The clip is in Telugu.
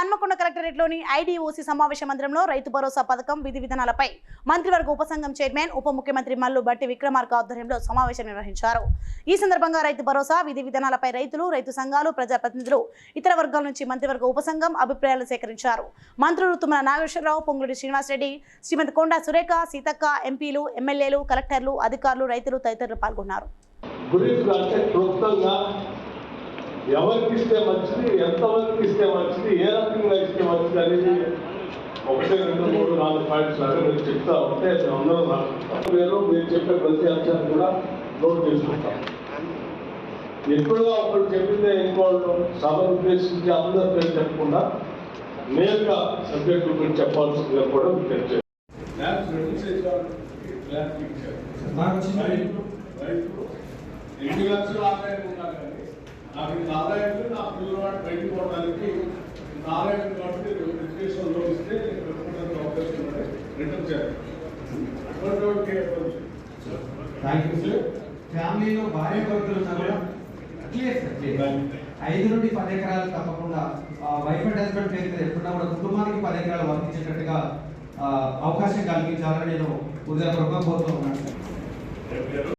హన్మకొండ కలెక్టరేట్లోని ఐడీఓసీ సమావేశ మందిరంలో రైతు భరోసా పథకం విధి విధానాలపై మంత్రివర్గ ఉపసంఘం చైర్మన్ ఉప ముఖ్యమంత్రి మల్లు బట్టి విక్రమార్క ఆధ్వర్యంలో సమావేశం నిర్వహించారు. ఈ సందర్భంగా రైతు భరోసా విధి విధానాలపై రైతులు రైతు సంఘాలు ప్రజాప్రతినిధులు ఇతర వర్గాల నుంచి మంత్రివర్గ ఉపసంఘం అభిప్రాయాలు సేకరించారు. మంత్రులు తుమ్మల నాగేశ్వరరావు పొంగుడి శ్రీనివాసరెడ్డి శ్రీమతి కొండా సురేఖ సీతక్క ఎంపీలు ఎమ్మెల్యేలు కలెక్టర్లు అధికారులు రైతులు తదితరులు పాల్గొన్నారు. గురించి అంటే క్లుప్తంగా ఎవరికి ఇస్తే మంచిది ఎంతమందికి ఇస్తే మంచిది ఏ రకంగా ఇస్తే మంచిది అనేది ఒకటే రెండు మూడు నాలుగు పాయింట్స్ లాగా మీరు చెప్తా ఉంటే అందరం రాసుకుంటాం మీరు మీరు చెప్పే ప్రతి అంశాన్ని కూడా నోట్ చేసుకుంటాం. ఎప్పుడుగా ఒకరు చెప్పిందే ఇంకోళ్ళు సభను ఉద్దేశించి అందరి పేరు చెప్పకుండా నేరుగా సబ్జెక్టు గురించి చెప్పాల్సిందిగా కూడా మీకు తెలియజేయాలి నాకు ఎన్ని లక్షలు ఆదాయం నాకు ఆదాయం నా పిల్లవాడు బయటకు పోవడానికి ఆదాయం కాబట్టి ఎడ్యుకేషన్ లోన్ ఇస్తే అవకాశం రిటర్న్ చేయాలి. థ్యాంక్ యూ సార్ ఫ్యామిలీలో భార్య భర్తలు ఉన్నా కూడా ఐదు నుండి పది ఎకరాలు తప్పకుండా వైఫ్ అండ్ హస్బెండ్ పేరు మీద ఎప్పుడన్నా కూడా కుటుంబానికి పది ఎకరాలు వర్తించేటట్టుగా అవకాశం కల్పించాలని నేను హృదయపూర్వకంగా కోరుతూ ఉన్నాను